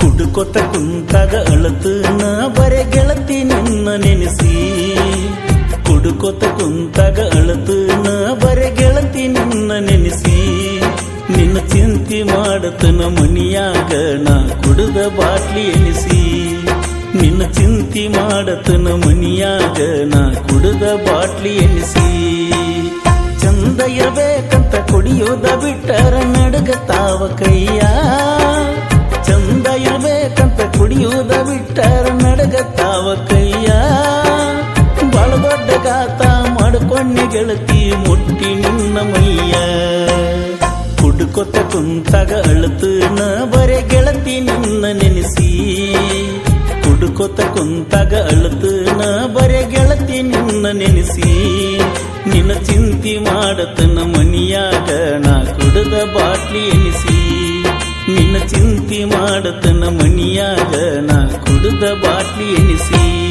ಕುಡುಕೊತ ಕುಂತಾಗ ಅಳತು ನಾ ಬರೆ ಗೆಳತಿ ನಿನ್ನ ನೆನೆಸಿ. ಕುಡುಕೊತ ಕುಂತಾಗ ಅಳತು ನಾ ಬರೆ ಗೆಳತಿ ನಿನ್ನ ನೆನೆಸಿ. ನಿನ್ನ ಚಿಂತಿ ಮಾಡತನ ಮನಿಯಾಗ ನಾ ಕುಡುದ ಬಾಟ್ಲಿ ಎನಿಸಿ. ನಿನ್ನ ಚಿಂತಿ ಮಾಡತನ ಮನಿಯಾಗ ನಾ ಕುಡುದ ಬಾಟ್ಲಿ ಎನಿಸಿ. ಚಂದ ಇರಬೇಕಂತ ಕುಡಿಯೋದ ಬಿಟ್ಟರ ನಡಗತಾವ ಕೈಯ ನಡಗತಾವ ಕೈಯ ಬಾಳ ದೊಡ್ಡ ಗಾತ ಮಾಡ್ಕೊಂಡೆ ಗೆಳತಿ ಮುಟ್ಟಿ ನಿನ್ನ ಮೈಯ. ಕುಡ್ಕೊತ ಕುಂತಾಗ ಅಳತು ನ ಬರೆ ಗೆಳತಿ ನಿನ್ನ ನೆನೆಸಿ. ಕುಡ್ಕೊತ ಕುಂತಾಗ ಅಳತು ನ ಬರೆ ಗೆಳತಿ ನಿನ್ನ ನೆನೆಸಿ. ನಿನ್ನ ಚಿಂತಿ ಮಾಡತನ ಮನಿಯಾಗ ನಾ ಕುಡದ ಬಾಟ್ಲಿ ಎನಿಸಿ. ನಿನ್ನ ಚಿಂತಿ ಮಾಡತನ ಮನಿಯಾಗ ನಾ ಕುಡದ ಬಾಟ್ಲಿ ಎನಿಸಿ.